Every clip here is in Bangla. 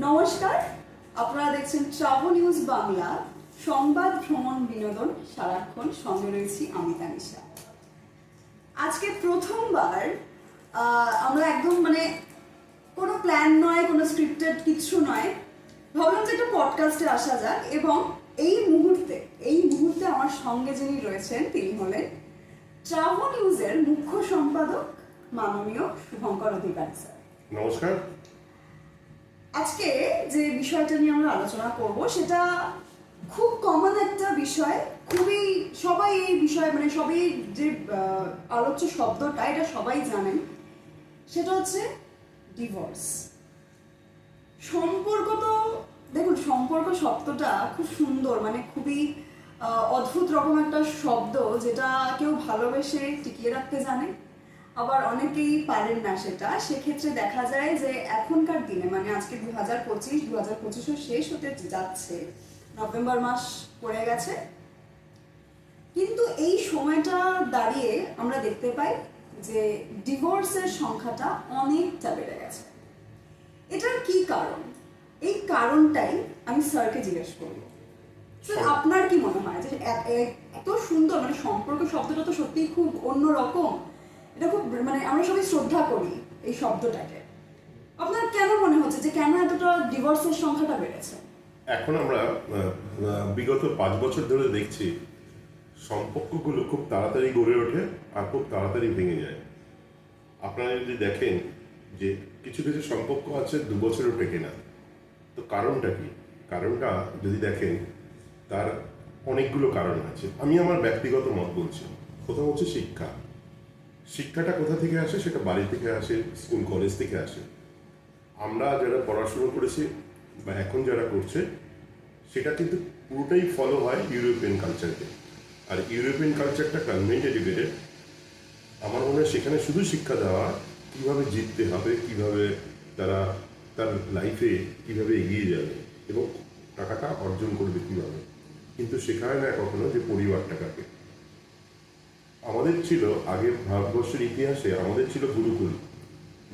নমস্কার, আপনারা দেখছেন ট্রাভো নিউজ বাংলা। সংবাদ, ভ্রমণ, বিনোদন, সারাক্ষণ সঙ্গে রয়েছি আমি তানিশা। আজকে প্রথমবার আমরা একদম মানে কোনো প্ল্যান নয়, কোনো স্ক্রিপ্টেড কিছু নয়। ভাবলাম যে একটা পডকাস্টে আসা যাক এবং এই মুহূর্তে এই মুহূর্তে আমার সঙ্গে যিনি রয়েছেন, তিনি হলেন ট্রাভো নিউজের মুখ্য সম্পাদক, মাননীয় শুভঙ্কর অধিকারী স্যার। নমস্কার। আজকে যে বিষয়টা নিয়ে আমরা আলোচনা করব, সেটা খুব কমন একটা বিষয়। খুবই সবাই এই বিষয় মানে সবাই যে আলোচ্য শব্দটা, এটা সবাই জানেন। সেটা হচ্ছে ডিভোর্স সম্পর্ক তো, দেখুন, সম্পর্ক শব্দটা খুব সুন্দর মানে খুবই অদ্ভুত রকম একটা শব্দ যেটা কেউ ভালোবেসে টিকিয়ে রাখতে জানে। আবার অনেকেই পারেন না সেটা। সেক্ষেত্রে দেখা যায় যে এখনকার দিনে মানে আজকে দু হাজার পঁচিশ দু হাজার পঁচিশও শেষ হতে যাচ্ছে। নভেম্বর মাস পড়ে গেছে। কিন্তু এই সময়টা দাঁড়িয়ে আমরা দেখতে পাই যে ডিভোর্সের সংখ্যাটা অনেকটা বেড়ে গেছে। এটার কি কারণ? এই কারণটাই আমি স্যারকে জিজ্ঞেস করব। স্যার আপনার কি মনে হয় যে এত সুন্দর মানে সম্পর্ক শব্দটা তো সত্যিই খুব অন্য রকম এটা খুব মানে আমরা সবাই শ্রদ্ধা করি এই শব্দটাকে। আপনার কেন মনে হচ্ছে যে কেন এতটা ডিভোর্সের সংখ্যাটা বেড়েছে? এখন আমরা বিগত পাঁচ বছর ধরে দেখছি সম্পর্কগুলো খুব তাড়াতাড়ি গড়ে ওঠে আর খুব তাড়াতাড়ি ভেঙে যায়। আপনারা যদি দেখেন যে কিছু কিছু সম্পর্ক আছে দু বছরও টেকে না তো কারণটা কি? কারণটা যদি দেখেন, তার অনেকগুলো কারণ আছে। আমি আমার ব্যক্তিগত মত বলছি। প্রথম হচ্ছে শিক্ষা। শিক্ষাটা কোথা থেকে আসে? সেটা বাড়ি থেকে আসে, স্কুল কলেজ থেকে আসে। আমরা যারা পড়াশুনো করেছি বা এখন যারা করছে, সেটা কিন্তু পুরোটাই ফলো হয় ইউরোপিয়ান কালচারকে আর ইউরোপিয়ান কালচারটা কনভেন্ট এডুকেটেড আমার মনে হয় সেখানে শুধু শিক্ষা দেওয়া, কীভাবে জিততে হবে, কীভাবে তারা তার লাইফে কীভাবে এগিয়ে যাবে এবং টাকাটা অর্জন করবে কীভাবে। কিন্তু শেখায় না কখনো যে পরিবারটাকে। আমাদের ছিল আগে ভারতবর্ষের ইতিহাসে, আমাদের ছিল গুরুকুল।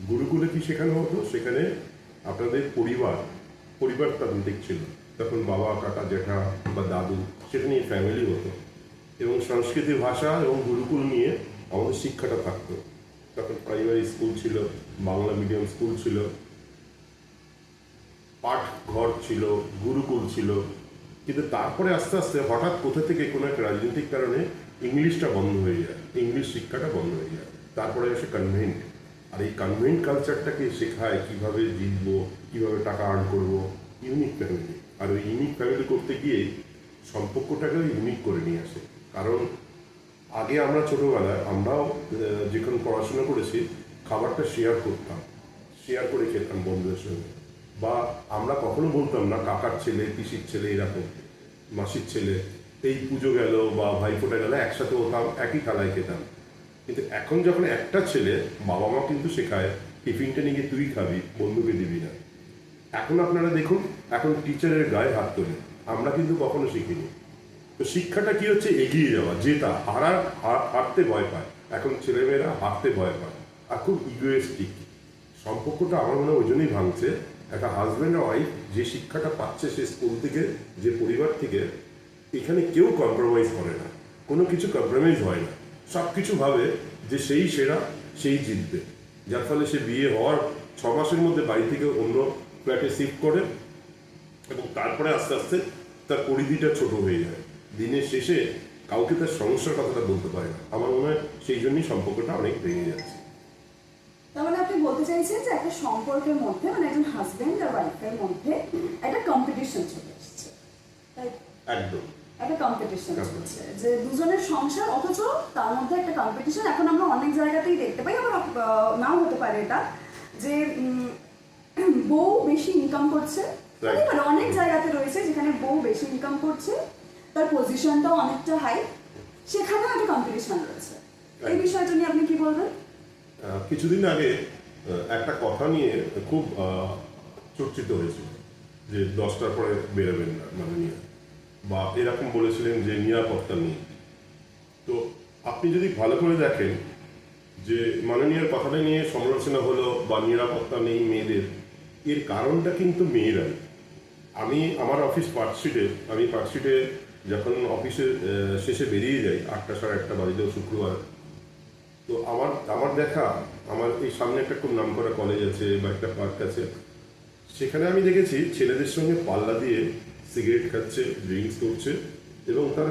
গুরুকুলে কি শেখানো হতো? সেখানে আপনাদের পরিবার পরিবার তান্ত্রিক ছিল তখন বাবা, কাকা, জ্যাঠা বা দাদু সেটা নিয়ে ফ্যামিলি হতো। এবং সংস্কৃতি, ভাষা এবং গুরুকুল নিয়ে আমাদের শিক্ষাটা থাকতো। তখন প্রাইমারি স্কুল ছিল, বাংলা মিডিয়াম স্কুল ছিল। পাঠ ঘর ছিল, গুরুকুল ছিল। কিন্তু তারপরে আস্তে আস্তে হঠাৎ কোথা থেকে কোনো একটা রাজনৈতিক কারণে ইংলিশটা বন্ধ হয়ে যায় ইংলিশ শিক্ষাটা বন্ধ হয়ে যায়। তারপরে আসে কনভেন্ট আর এই কনভেন্ট কালচারটাকে শেখায় কীভাবে জিতবো, কীভাবে টাকা আর্ন করব ইউনিক ফ্যামিলি আর ওই ইউনিক ফ্যামিলি করতে গিয়ে সম্পর্কটাকেও ইউনিক করে নিয়ে আসে। কারণ আগে আমরা ছোটোবেলায় আমরাও যখন পড়াশোনা করেছি, খাবারটা শেয়ার করতাম। শেয়ার করে খেতাম বন্ধুদের সঙ্গে। বা আমরা কখনো বলতাম না, কাকার ছেলে, পিসির ছেলে এরকম, মাসির ছেলে। এই পুজো গেল বা ভাইফোঁটা গেল, একসাথে হতাম একই থালায় খেতাম। কিন্তু এখন যখন একটা ছেলে বাবা মা কিন্তু শেখায়, টিফিনটা নিয়ে তুই খাবি, বন্ধুকে দিবি না। এখন আপনারা দেখুন, এখন টিচারের গায়ে হাত তোলে। আমরা কিন্তু কখনো শিখিনি। তো শিক্ষাটা কি হচ্ছে? এগিয়ে যাওয়া যেটা হারা হারতে ভয় পায়। এখন ছেলেমেয়েরা হারতে ভয় পায়। আর খুব ইগোয়েস্টিক সম্পর্কটা আমার মনে হয় ওই জন্যই ভাঙছে। একটা হাজব্যান্ড ওয়াইফ যে শিক্ষাটা পাচ্ছে সে স্কুল থেকে, যে পরিবার থেকে এখানে কেউ কম্প্রোমাইজ করে না। কোনো কিছু কম্প্রোমাইজ হয় না। সব কিছু ভাবে যে সেই সেরা সেই জিতবে। যার ফলে সে বিয়ে হওয়ার ছ মাসের মধ্যে বাড়ি থেকে অন্য ফ্ল্যাটে শিফট করে এবং তারপরে আস্তে আস্তে তার পরিধিটা ছোট হয়ে যায়। দিনের শেষে কাউকে তার সমস্যার কথাটা বলতে পারে না। আমার মনে হয় সেই জন্যই সম্পর্কটা অনেক ভেঙে যাচ্ছে। তার মানে আপনি বলতে চাইছেন যে একটা সম্পর্কের মধ্যে মানে একজন হাজবেন্ড আর ওয়াইফের মধ্যে একটা কম্পিটিশন চলে এসেছে। একদম। একটা কম্পিটিশন. চলছে যে দুজনের সংসার অথচ তার মধ্যে একটা কম্পিটিশন এখন আমরা অনেক জায়গাতেই দেখতে পাই আবার নাও হতে পারে এটা যে বউ বেশি ইনকাম করছে। অনেক জায়গাতে রয়েছে যেখানে বউ বেশি ইনকাম করছে তার পজিশনটাও অনেকটা হাই সেখানেও একটা কম্পিটিশন রয়েছে। এই. বিষয়টা নিয়ে আপনি কি বলবেন? কিছুদিন আগে একটা কথা নিয়ে খুব চর্চিত হয়েছিল যে দশটার পরে বেরোবেন না মাননীয় বা এরকম বলেছিলেন যে নিরাপত্তা নেই। তো আপনি যদি ভালো করে দেখেন যে মাননীয় কথাটা নিয়ে সমালোচনা হলো বা নিরাপত্তা নেই মেয়েদের, এর কারণটা কিন্তু মেয়েরাই আমি আমার অফিস পার্কশিটে আমি পার্কশিটে যখন অফিসে শেষে বেরিয়ে যাই, আটটা সাড়ে আটটা বাজলেও শুক্রবার, তো আমার আমার দেখা, আমার এই সামনে একটা খুব নাম করা কলেজ আছে বা একটা পার্ক আছে। সেখানে আমি দেখেছি ছেলেদের সঙ্গে পাল্লা দিয়ে সিগারেট খাচ্ছে ড্রিঙ্কস করছে এবং তার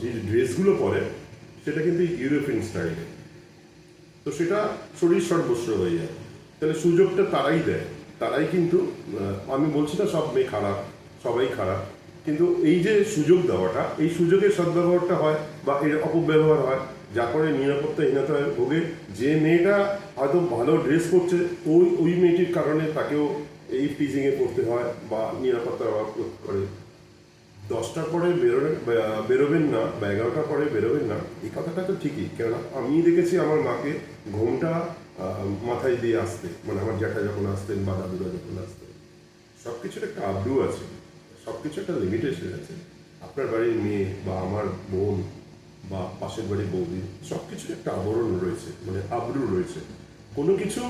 যে ড্রেসগুলো পরে সেটা কিন্তু ইউরোপিয়ান স্টাইলে। তো সেটা শরীর সর্বস্ব হয়ে যায়। তাহলে সুযোগটা তারাই দেয়। তারাই কিন্তু আমি বলছি না সব মেয়ে খারাপ, সবাই খারাপ, কিন্তু এই যে সুযোগ দেওয়াটা, এই সুযোগের সদ্ব্যবহারটা হয় বা এর অপব্যবহার হয় যা করে নিরাপত্তাহীনতায় ভোগে যে মেয়েটা হয়তো ভালো ড্রেস করছে ওই ওই মেয়েটির কারণে তাকেও এই টিজিংয়ে পড়তে হয় বা নিরাপত্তার অভাব করে। দশটার পরে বেরোবেন বেরোবেন না, বা এগারোটার পরে বেরোবেন না, এই কথাটা তো ঠিকই। কেননা আমি দেখেছি আমার মাকে ঘুমটা মাথায় দিয়ে আসতে মানে আমার জ্যাঠা যখন আসতেন বা দাদুরা যখন আসতেন সব কিছুর একটা আব্রু আছে সব কিছু একটা লিমিটেশন আছে। আপনার বাড়ির মেয়ে বা আমার বোন বা পাশের বাড়ির বৌদি সব কিছুর একটা আবরণ রয়েছে মানে আব্রু রয়েছে। কোনো কিছু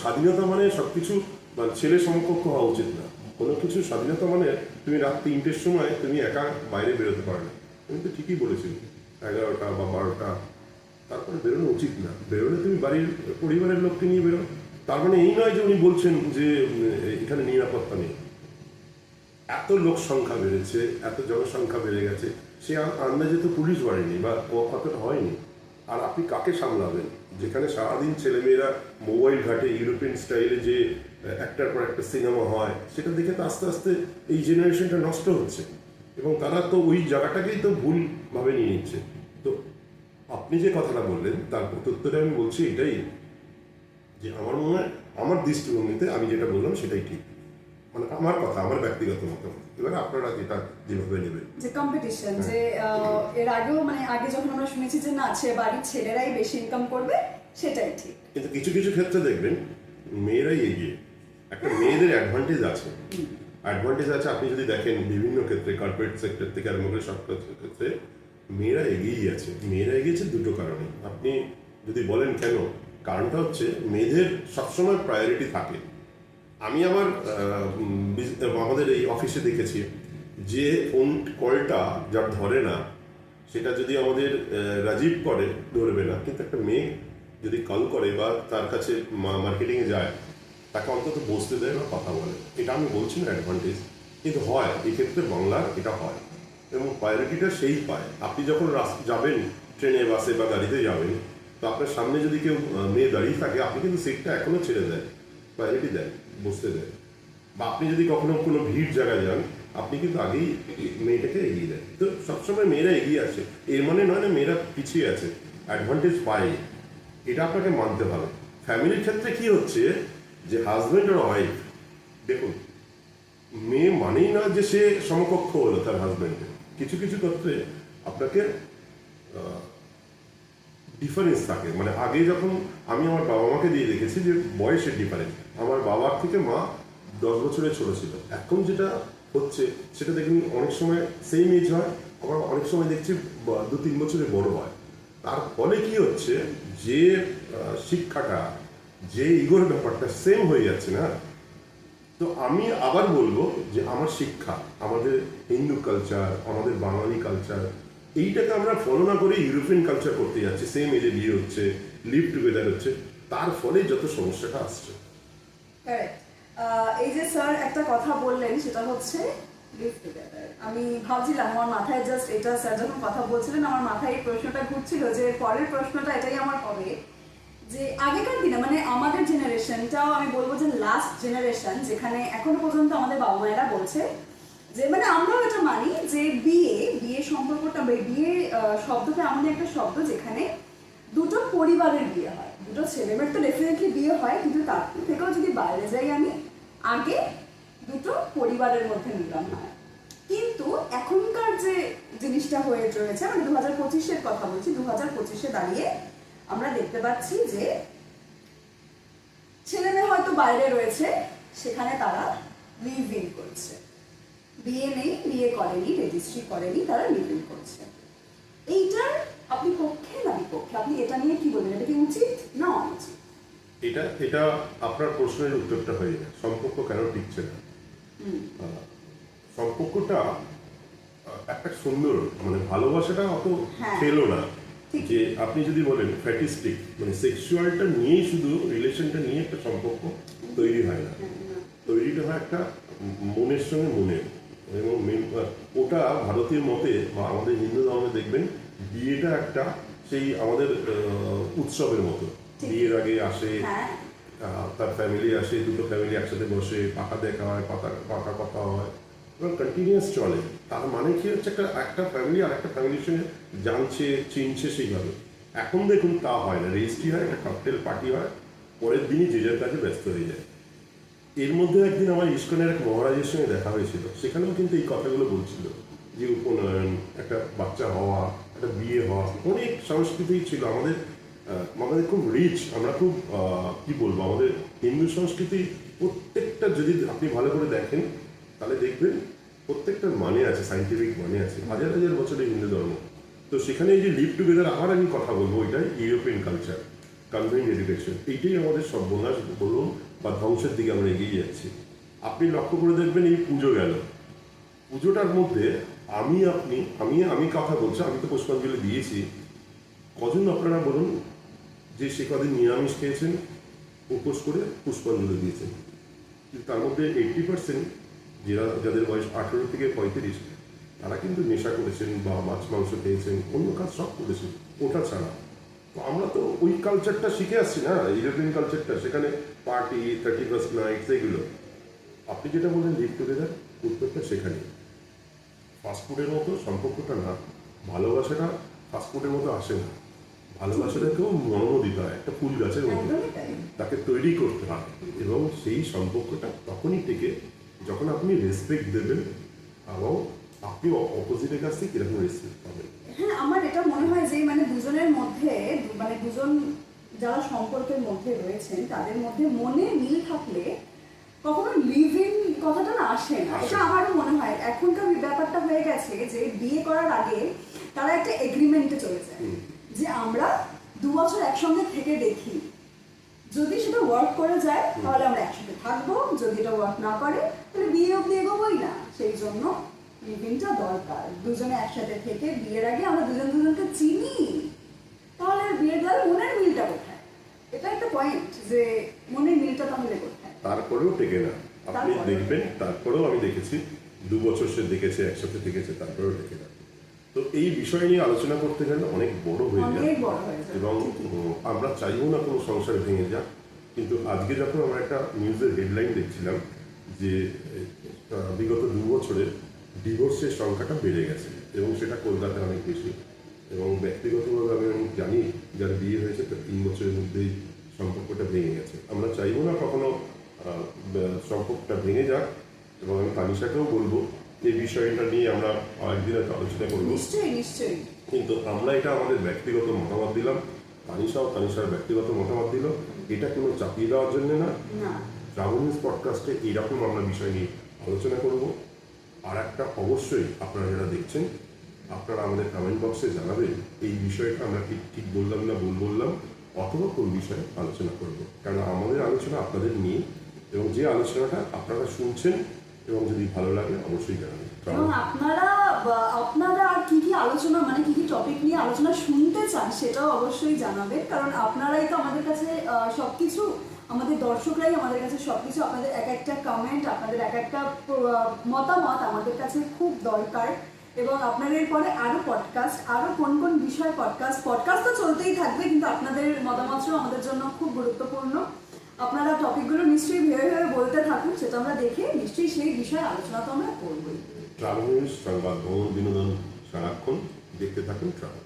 স্বাধীনতা মানে সব কিছু মানে ছেলে সমকক্ষ হওয়া উচিত না। কোনো কিছু স্বাধীনতা মানে তুমি রাত তিনটের সময় তুমি একা বাইরে বেরোতে পারো না। তুমি তো ঠিকই বলেছিলে এগারোটা বা বারোটা, তারপরে বেরোনো উচিত না। বেরোলে তুমি বাড়ির পরিবারের লোককে নিয়ে বেরো। তার মানে এই নয় যে উনি বলছেন যে এখানে নিরাপত্তা নেই। এত লোক সংখ্যা বেড়েছে, এত জনসংখ্যা বেড়ে গেছে, সে আন্দাজে তো পুলিশ বাড়েনি বা অতটা হয়নি। আর আপনি কাকে সামলাবেন? যেখানে সারাদিন ছেলেমেয়েরা মোবাইল ঘাটে, ইউরোপিয়ান স্টাইলে যে একটার পর একটা সিনেমা হয় সেটা দেখে তো আস্তে আস্তে এই জেনারেশনটা নষ্ট হচ্ছে। এবং তারা তো ওই জায়গাটাকেই তো ভুলভাবে নিয়ে নিচ্ছে। তো আপনি যে কথাটা বললেন তার প্রত্যুত্তরে আমি বলছি এটাই যে আমার মনে হয় আমার দৃষ্টিভঙ্গিতে আমি যেটা বললাম সেটাই ঠিক। মানে আমার কথা আমার ব্যক্তিগত মতামত। এবার আপনারা যেটা যেভাবে নেবেন। যে কম্পিটিশন যে আহ, এর আগেও মানে আগে যখন আমরা শুনেছি যে না সে বাড়ির ছেলেরাই বেশি ইনকাম করবে সেটাই ঠিক। কিন্তু কিছু কিছু ক্ষেত্রে দেখবেন মেয়েরাই এগিয়ে। একটা মেয়েদের অ্যাডভান্টেজ আছে। অ্যাডভান্টেজ আছে আপনি যদি দেখেন বিভিন্ন ক্ষেত্রে কর্পোরেট সেক্টর থেকে আরম্ভ করে সব ক্ষেত্রে মেয়েরা এগিয়েই আছে। মেয়েরা এগিয়েছে দুটো কারণে। আপনি যদি বলেন কেন? কারণটা হচ্ছে মেয়েদের সবসময় প্রায়োরিটি থাকে। আমি আমার আমাদের এই অফিসে দেখেছি যে ফোন কলটা যার ধরে না সেটা যদি আমাদের রাজীব করে ধরবে না। কিন্তু একটা মেয়ে যদি কল করে বা তার কাছে মার্কেটিংয়ে যায় তাকে অন্তত বসতে দেয় বা কথা বলে। এটা আমি বলছি না অ্যাডভান্টেজ কিন্তু হয়, এক্ষেত্রে বাংলার এটা হয়। এবং প্রায়োরিটিটা সেই পায় আপনি যখন যাবেন, ট্রেনে, বাসে বা গাড়িতে যাবেন, তো আপনার সামনে যদি কেউ মেয়ে দাঁড়িয়ে থাকে, আপনি কিন্তু সিটটা এখনও ছেড়ে দেয় প্রায়োরিটি দেয় বসতে দেয় বা আপনি যদি কখনো কোনো ভিড় জায়গায় যান, আপনি কিন্তু আগেই মেয়েটাকে এগিয়ে দেন। তো সবসময় মেয়েরা এগিয়ে আছে এর মানে নয় না মেয়েরা পিছিয়ে আছে। অ্যাডভান্টেজ পায়। এটা আপনাকে মানতে হবে। ফ্যামিলির ক্ষেত্রে কি হচ্ছে যে হাজব্যান্ড আর ওয়াইফ দেখুন, মেয়ে মানেই না যে সে সমকক্ষ হলো তার হাজব্যান্ডের কিছু কিছু ক্ষেত্রে আপনাকে ডিফারেন্স থাকে। মানে আগে যখন আমি আমার বাবা মাকে দিয়ে দেখেছি যে বয়সের ডিফারেন্স আমার বাবার থেকে মা দশ বছরের ছোট ছিল। এখন যেটা হচ্ছে, সেটা দেখুন, অনেক সময় সেম এজ হয়, আবার অনেক সময় দেখছি দু তিন বছরে বড় হয়। তার ফলে কি হচ্ছে যে শিক্ষাটা যে ইগোর ব্যাপারটা সেম হয়ে যাচ্ছে না, তো আমি আবার বলব যে আমার শিক্ষা, আমাদের হিন্দু কালচার আমাদের বাঙালি কালচার এইটাকে আমরা ফলো না করে ইউরোপিয়ান কালচার করতে যাচ্ছি। সেম এজে বিয়ে হচ্ছে লিভ টুগেদার হচ্ছে, তার ফলে যত সমস্যাটা আসছে। এই যে স্যার একটা কথা বললেন, সেটা হচ্ছে. আমি ভাবছিলাম, আমার মাথায় জাস্ট এটা স্যার যখন কথা বলছিলেন, আমার মাথায় এই প্রশ্নটা ঘুরছিল যে পরের প্রশ্নটা এটাই আমার হবে। যে আগেকার দিনে মানে আমাদের জেনারেশনটাও আমি বলব যে লাস্ট জেনারেশন যেখানে এখনও পর্যন্ত আমাদের বাবা মায়েরা বলছে যে মানে আমরাও এটা মানি যে বিয়ে বিয়ে সম্পর্কটা বিয়ে শব্দটা এমন একটা শব্দ যেখানে দুটো পরিবারের বিয়ে হয়। দুটো ছেলেমেয়ের তো ডেফিনেটলি বিয়ে হয়, কিন্তু তার থেকেও যদি বাইরে যাই আমি, আগে দুটো পরিবারের মধ্যে মিলন হয়। কিন্তু এখনকার যে জিনিসটা হয়ে রয়েছে আমি দু হাজার পঁচিশের কথা বলছি দু হাজার পঁচিশে দাঁড়িয়ে আমরা দেখতে পাচ্ছি যে ছেলে মেয়ে হয়তো বাইরে রয়েছে সেখানে তারা লিভ ইন করছে। বিয়ে নেই বিয়ে করেনি রেজিস্ট্রি করেনি তারা লিভ ইন করছে। এইটার আপনি পক্ষে না বিপক্ষে? আপনি এটা নিয়ে কি বলবেন? এটা কি উচিত? না অনুচিত এটা এটা আপনার প্রশ্নের উত্তরটা হয়ে যায়। সম্পর্ক কেন টিকছে না। সম্পর্কটা একটা সুন্দর মানে ভালোবাসাটা অত হ্যাঁ। ফেলো না। যে আপনি যদি বলেন ফ্যাটিস্টিক মানে সেক্সুয়ালটা নিয়েই শুধু রিলেশনটা নিয়ে একটা সম্পর্ক তৈরি হয় না। তৈরিটা হয় একটা মনের সঙ্গে মনের। এবং মেন- ওটা ভারতীয় মতে বা আমাদের হিন্দু ধর্মে দেখবেন বিয়েটা একটা সেই আমাদের উৎসবের মতো। বিয়ের আগে আসে হ্যাঁ। তার ফ্যামিলি আসে দুটো ফ্যামিলি একসাথে বসে পাকা দেখা হয় পাতা পাকা কথা হয়। এবং কন্টিনিউয়াস চলে। তার মানে কি হচ্ছে? একটা একটা ফ্যামিলি আর একটা ফ্যামিলির সঙ্গে জানছে, চিনছে সেইভাবে। এখন দেখুন, তা হয় না। রেজিস্ট্রি হয়, একটা ককটেল পার্টি হয়, পরের দিনই যে যার কাজে ব্যস্ত হয়ে যায়। এর মধ্যে একদিন আমার ইস্কনের এক মহারাজের সঙ্গে দেখা হয়েছিল। সেখানেও কিন্তু এই কথাগুলো বলছিল। যে উপনয়ন, একটা বাচ্চা হওয়া, একটা বিয়ে হওয়া, অনেক সংস্কৃতি ছিল। আমাদের আমাদের খুব রিচ আমরা খুব কি বলব? আমাদের হিন্দু সংস্কৃতি প্রত্যেকটা যদি আপনি ভালো করে দেখেন তাহলে দেখবেন প্রত্যেকটার মানে আছে সাইন্টিফিক মানে আছে। হাজার হাজার বছরের হিন্দু ধর্ম। তো সেখানে এই যে লিভ টুগেদার আবার আমি কথা বলব, ওইটাই ইউরোপিয়ান কালচার কনভেন্ট এডুকেশন এইটাই আমাদের সর্বনাশ বলুন বা ধ্বংসের দিকে আমরা এগিয়ে যাচ্ছি। আপনি লক্ষ্য করে দেখবেন এই পুজো গেল। পুজোটার মধ্যে আমি, আপনি, আমি আমি কথা বলছি, আমি তো পুষ্পাঞ্জলি দিয়েছি। কজন আপনারা বলুন যে সে কদিন নিরামিষ খেয়েছেন, উপোস করে পুষ্পাঞ্জলি দিয়েছেন? কিন্তু তার মধ্যে এইটটি পার্সেন্ট যারা যাদের বয়স আঠেরো থেকে পঁয়ত্রিশ তারা কিন্তু নেশা করেছেন বা মাছ মাংস খেয়েছেন অন্য কাজ সব করেছেন ওটা ছাড়া। তো আমরা তো ওই কালচারটা শিখে আসছি না ইউরোপিয়ান কালচারটা সেখানে পার্টি থার্টি ফার্স্ট নাইট এগুলো আপনি যেটা বললেন লিভ টুগেদার উত্তরটা সেখানে। ফাস্টফুডের মতো সম্পর্কটা না ভালোবাসাটা ফাস্টফুডের মতো আসে না। ভালোবাসাটাকেও মর্ম দিতে হয় একটা ফুল গাছের মতো। তাকে তৈরি করতে হয়। এবং সেই সম্পর্কটা তখনই টেকে যখন আপনি রেসপেক্ট দেবেন এবং আপনি অপোজিটের কাছ থেকে কীরকম রেসপেক্ট পাবেন? হ্যাঁ আমার এটা মনে হয় যে মানে দুজনের মধ্যে মানে দুজন যারা সম্পর্কের মধ্যে রয়েছেন তাদের মধ্যে মনে মিল থাকলে কখনো লিভ ইন কথাটা না আসে না। এটা আমারও মনে হয়। এখনকার ব্যাপারটা হয়ে গেছে যে বিয়ে করার আগে তারা একটা এগ্রিমেন্টে চলে যায় যে আমরা দু বছর একসঙ্গে থেকে দেখি। যদি সেটা ওয়ার্ক করে যায় তাহলে আমরা একসাথে থাকব। যদি এটা ওয়ার্ক না করে তাহলে বিয়ে অব্দি এগোবোই না। সেই জন্য লিভিংটা দরকার। দুজনে একসাথে থেকে বিয়ের আগে আমরা দুজন দুজনকে চিনি। তাহলে বিয়ের দ্বারা মনের মিলটা কোথায়? এটা একটা পয়েন্ট যে মনের মিলটা তাহলে কোথায়? তারপরেও টেকে না। আপনি দেখবেন তারপরেও আমি দেখেছি দু বছর সে দেখেছে একসাথে দেখেছে তারপরেও টেকে না। তো এই বিষয় নিয়ে আলোচনা করতে গেলে অনেক বড় হয়ে যায়। এবং আমরা চাইব না কোনো সংসার ভেঙে যাক কিন্তু আজকে যখন আমরা একটা নিউজের হেডলাইন দেখছিলাম যে বিগত দু বছরে ডিভোর্সের সংখ্যাটা বেড়ে গেছে এবং সেটা কলকাতায় অনেক বেশি। এবং ব্যক্তিগতভাবে আমি আমি জানি যার বিয়ে হয়েছে তার তিন বছরের মধ্যেই সম্পর্কটা ভেঙে গেছে। আমরা চাইব না কখনো সম্পর্কটা ভেঙে যাক এবং আমি তানিশাকেও বলব এই বিষয়টা নিয়ে আমরা আরেকদিন হয়তো আলোচনা করব। নিশ্চয়ই নিশ্চয়ই। কিন্তু আমরা এটা আমাদের ব্যক্তিগত মতামত দিলাম। তানিশাও তানিশার ব্যক্তিগত মতামত দিল। এটা কোনো চাপিয়ে দেওয়ার জন্য না। না। ট্রাভেলিংস পডকাস্টে এইরকম আমরা বিষয় নিয়ে আলোচনা করব। আর একটা অবশ্যই আপনারা যারা দেখছেন আপনারা আমাদের কমেন্ট বক্সে জানাবেন এই বিষয়টা আমরা ঠিক ঠিক বললাম না ভুল বললাম অথবা কোন বিষয়ে আলোচনা করব। কারণ আমাদের আলোচনা আপনাদের নিয়ে এবং যে আলোচনাটা আপনারা শুনছেন এবং যদি ভালো লাগে, অবশ্যই জানাবেন। এবং আপনারা আপনারা আর কি কি আলোচনা মানে কি কি টপিক নিয়ে আলোচনা শুনতে চান, সেটাও অবশ্যই জানাবেন। কারণ আপনারাই তো আমাদের কাছে সবকিছু, আমাদের দর্শকরাই আমাদের কাছে সবকিছু, আপনাদের এক একটা কমেন্ট আপনাদের এক একটা মতামত আমাদের কাছে খুব দরকার। এবং আপনাদের পরে আরও পডকাস্ট আরও কোন কোন বিষয় পডকাস্ট পডকাস্ট তো চলতেই থাকবে, কিন্তু আপনাদের মতামতও আমাদের জন্য খুব গুরুত্বপূর্ণ। আপনারা টপিকগুলো নিশ্চয়ই ভেবে ভেবে বলতে থাকুন, সেটা আমরা দেখে নিশ্চয়ই সেই বিষয়ে আলোচনা তো আমরা করবোই। ট্রাভেল সংবাদ ভ্রমণ বিনোদন, সারাক্ষণ দেখতে থাকুন ট্রাভেল।